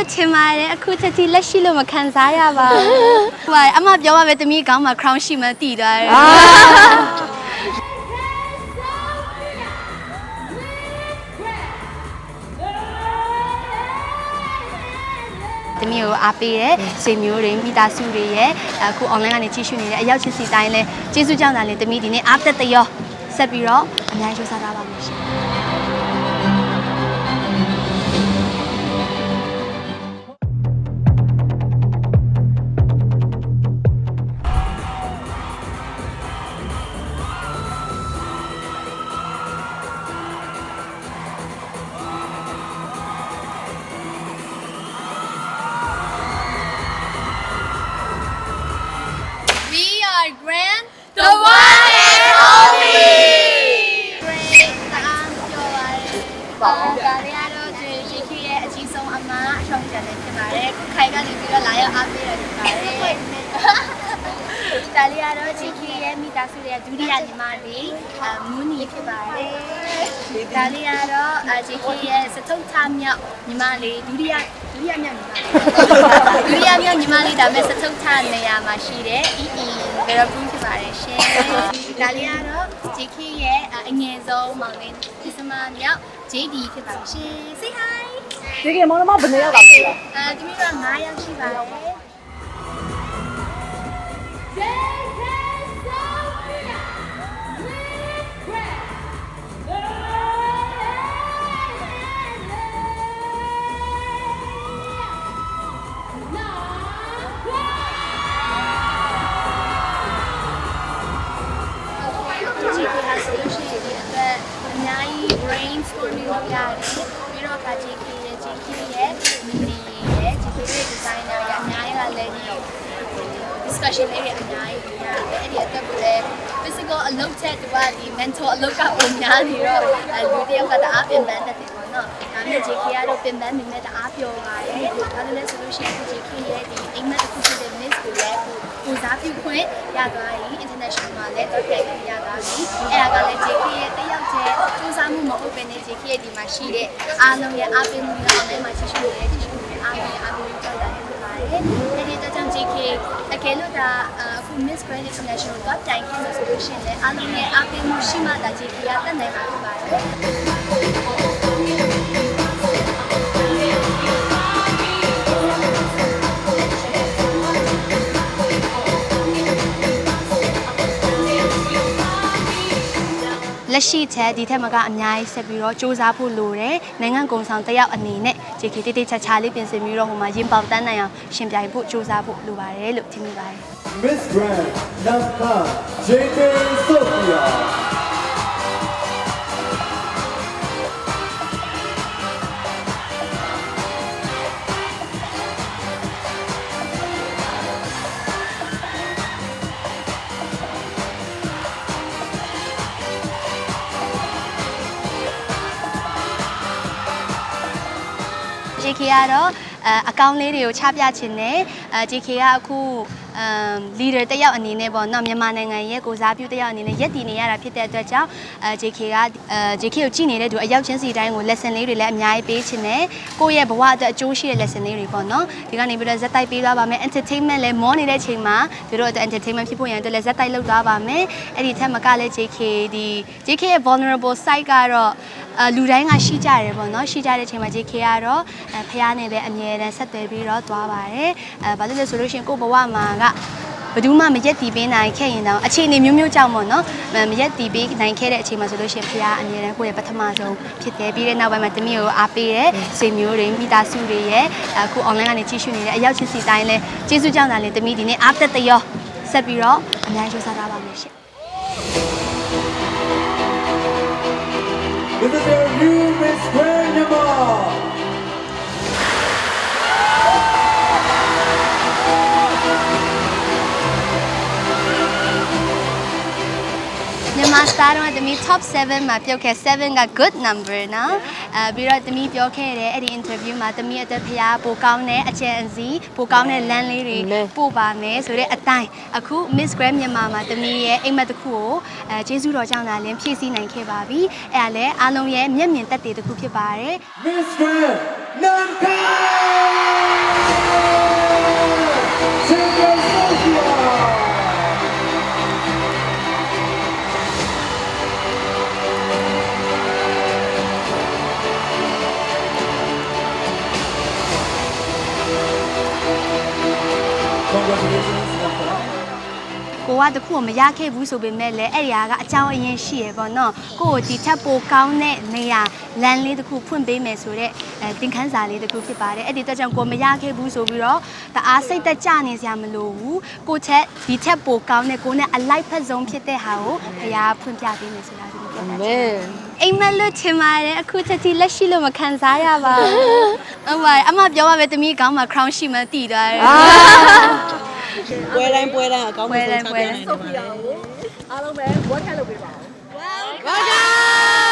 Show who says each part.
Speaker 1: လို့ထင်ပါတယ်အခုချက်တီလက်ရှိလို့မခံစားရပါဘူးဟိုကအမပြောပါပဲတမီးကောင်းမှာ crown ရှိမှတည်သွားတယ်တမီးကိုအားပေးတဲ့ဆွေမျိုးတွေမိသားစုတွေရဲ့အခု online ကနေကြည့်ရှုနေတဲ့အရောက်ချစ်စီတိုင်းလဲကျေးဇူးကြောင့်သာလေတမီးဒီနေ့အားသက်တရောဆက်ပြီးတော့အများကြီးစူးစမ်းထားပါမယ်ရှင် are grand the one and only Great တအားပြောပါတယ်။ပါဒါလေးကတော့ဒီရှိခရဲ့အကြီးဆုံးအမအရှောင်းကျန်နေဖြစ်ပါတယ်။ခိုင်ကနေပြီးတော့လာရောက်အားပေးရဖြစ်ပါတယ်။ဒါလေးကတော့ရှိခရဲ့မိသားစုရဲ့ဒုတိယညီမလေးအမူနီဖြစ်ပါတယ်။ဒါလေးကတော့အရှိခရဲ့စတုထမြောက်ညီမလေးဒုတိယဒုတိယမြောက်ညီမလေးဒုတိယမြောက်ညီမလေးဒါမဲ့စတုထနေရာမှာရှိတဲ့အီ အီဘယ်တော့ဘူးဖြစ်ပါတယ်ရှင်။ဒါလေးကတော့ JK ရဲ့အငယ်ဆုံးမောင်လေးဒီစမမြောက် JD ဖြစ်ပါရှင် Say hi
Speaker 2: ဒီကမောင်နှမဘယ်နှစ်ယောက်ပါလဲ
Speaker 1: အဲဒီမိတော့9ယောက်ရှိပါတယ် လုပ်ရတယ်ပြီးတော့က JK ရဲ့ JK ရဲ့ mini ရဲ့ JK ရဲ့ designer ရဲ့အများကြီးကလည်းဒီ discussion လေးတွေအများကြီးရတယ်အဲ့ဒီအတွက်ကိုလည်း physical အလုပ်ချက်တူကဒီ mental အလုပ်ကပုံများနေတော့အဲလူတယောက်ကတအားပြင်ပန်းတတ်တယ်ပေါ့နော်ဒါပေမဲ့ JK ကတော့ပြင်ပန်းနေနဲ့တအားပျော်ပါတယ်ဒါလည်းဆိုလို့ရှိရင် JK ရဲ့ဒီအိမ်မက်တစ်ခုဖြစ်တဲ့ miss ကိုလည်းကိုစားပြုခွင့်ရသွားပြီ international မှာလည်းတော့ပြန်ရသွားပြီအဲ့ဒါကလည်း JK ရဲ့တယောက်တည်းစူးစ မ်းမှုမဟုတ်ဘဲနဲ့ JK ရဲ့ဒီမှာရှိတဲ့အားလုံးရဲ့အားပေးမှုတွေအောင်လည်းမှာချစ်ရှိနေတဲ့ချစ်ရှိနေတဲ့အားပေးအားပေးကြောက်တာဖြစ်ပါတယ်အဲ့ဒီတော့ကြောင့် JK တကယ်လို့ဒါအခု Miss Grand International ကတိုင်ခဲ့လို့ဆိုလို့ရှိရင်လည်းအားလုံးရဲ့အားပေးမှုရှိမှဒါ JK ကတက်နိုင်မှာဖြစ်ပါတယ် လက်ရှိချက်ဒီထက်မကအများကြီးဆက်ပြီးတော့စူးစမ်းဖို့လိုတယ်နိုင်ငံကုံဆောင်တစ်ယောက်အနေနဲ့ JK တိတိကျကျလေးပြင်ဆင်ပြီးတော့ဟိုမှာရင်ပေါက်တန်းနိုင်အောင်ရှင်ပြိုင်ဖို့စူးစမ်းဖို့လိုပါတယ်လို့ထင်မိပါတယ်
Speaker 3: Miss Grand Napa JK Sophia ။
Speaker 1: JK ကတော့အဲအကောင့်လေးတွေကိုချပြခြင်းနဲ့အဲ JK ကအခုအမ် leader တစ်ယောက်အနေနဲ့ပေါ့နော်မြန်မာနိုင်ငံရဲ့ကိုစားပြုတစ်ယောက်အနေနဲ့ရက်တည်နေရတာဖြစ်တဲ့အတွက်ကြောင့်အဲ JK ကအဲ JK ကိုကြည့်နေတဲ့သူအရောက်ချင်းစီတိုင်းကို lesson လေးတွေလည်းအများကြီးပေးခြင်းနဲ့ကိုယ့်ရဲ့ဘဝအတွက်အကျိုးရှိတဲ့ lesson လေးတွေပေါ့နော်ဒီကနေပြီးတော့ဇက်တိုက်ပေးသွားပါမယ် entertainment လည်းမောနေတဲ့အချိန်မှာသူတို့အတွက် entertainment ဖြစ်ဖို့ရန်အတွက်လည်းဇက်တိုက်လုပ်သွားပါမယ်အဲ့ဒီထက်မကလည်း JK ဒီ JK ရဲ့ vulnerable side ကတော့အဲလူတိုင်းကရှိကြတယ်ပေါ့နော်ရှိကြတဲ့အချိန်မှာ JK ကတော့အဲဖះနဲ့ပဲအမြဲတမ်းဆက်သွယ်ပြီးတော့သွားပါတယ်အဲဘာလို့လဲဆိုလို့ရှိရင်ကိုယ့်ဘဝမှာကဘယ်သူမှမရက်တီးပေးနိုင်ခဲ့ရင်တော့အခြေအနေမျိုးမျိုးကြောင့်ပေါ့နော်မရက်တီးပေးနိုင်ခဲ့တဲ့အချိန်မှာဆိုလို့ရှိရင်ဖះအမြဲတမ်းကိုယ့်ရဲ့ပထမဆုံးဖြစ်တယ်ပြီးတဲ့နောက်ပိုင်းမှာတမီးကိုအားပေးတဲ့ဆွေမျိုးတွေမိသားစုတွေရဲ့အခု online ကနေကြည့်ရှုနေတဲ့အရောက်ချစ်စီတိုင်းလဲကျေးဇူးကြောင့်သာလေတမီးဒီနေ့အားသက်တရောဆက်ပြီးတော့အများကြီးစူးစမ်းထားပါမယ်ရှင်
Speaker 3: This is their new Miss Grand Yamaha.
Speaker 1: မြမြန်မာစတားတော့တမီ top 7မှာပြုတ်ခဲ့7က good number နော်အဲပြီးတော့တမီပြောခဲ့တယ်အဲ့ဒီ interview မှာတမီအသက်ဖျားပိုကောင်းတဲ့အကျဉ်အစီပိုကောင်းတဲ့လမ်းလေးတွေပို့ပါမယ်ဆိုတဲ့အတိုင်းအခု Miss Grand မြန်မာမှာတမီရဲ့အိမ်မက်တစ်ခုကိုအဲကျေးဇူးတော်ကြောင့်သာလင်းဖြည့်ဆည်းနိုင်ခဲ့ပါပြီအဲ့ဒါလည်းအားလုံးရဲ့မျက်မြင်သက်သေတစ်ခုဖြစ်ပါတယ်
Speaker 3: Miss Grand Namka JK
Speaker 1: ကိုကတခုကိုမရခဲ့ဘူးဆိုပေမဲ့လည်းအဲ့ဒီဟာကအကြောင်းအရင်းရှိရပေါ့နော်ကိုကိုဒီထက်ပိုကောင်းတဲ့နေရာလမ်းလေးတစ်ခုဖွင့်ပေးမယ်ဆိုတော့အဲသင်ခန်းစာလေးတစ်ခုဖြစ်ပါတယ်အဲ့ဒီတက်ကြောင့်ကိုမရခဲ့ဘူးဆိုပြီးတော့တအားစိတ်သက်ကြနေစရာမလိုဘူးကိုချက်ဒီထက်ပိုကောင်းတဲ့ကိုနဲ့အလိုက်ဖက်ဆုံးဖြစ်တဲ့ဟာကိုဘုရားဖွင့်ပြပေးမယ်ဆိုတာဒီလိုပြောတာ
Speaker 2: မဲ
Speaker 1: အိမ်မက်လို့ထင်ပါတယ်အခုချက်တီလက်ရှိလို့မခံစားရပါဘူးဟုတ်ပါတယ်အမပြောပါပဲတမီးကောင်းမှာ crown ရှိမှတည်သွားတယ်
Speaker 4: ပွဲတိုင်းပွဲတိုင်း အကောင်းဆုံး
Speaker 1: ပွဲတိုင်းပွဲတိုင်း
Speaker 4: ချပြနိုင်တယ်
Speaker 2: အားလုံးပဲဝက်ခက်လုပ်ပေးပါဦး
Speaker 4: ပါ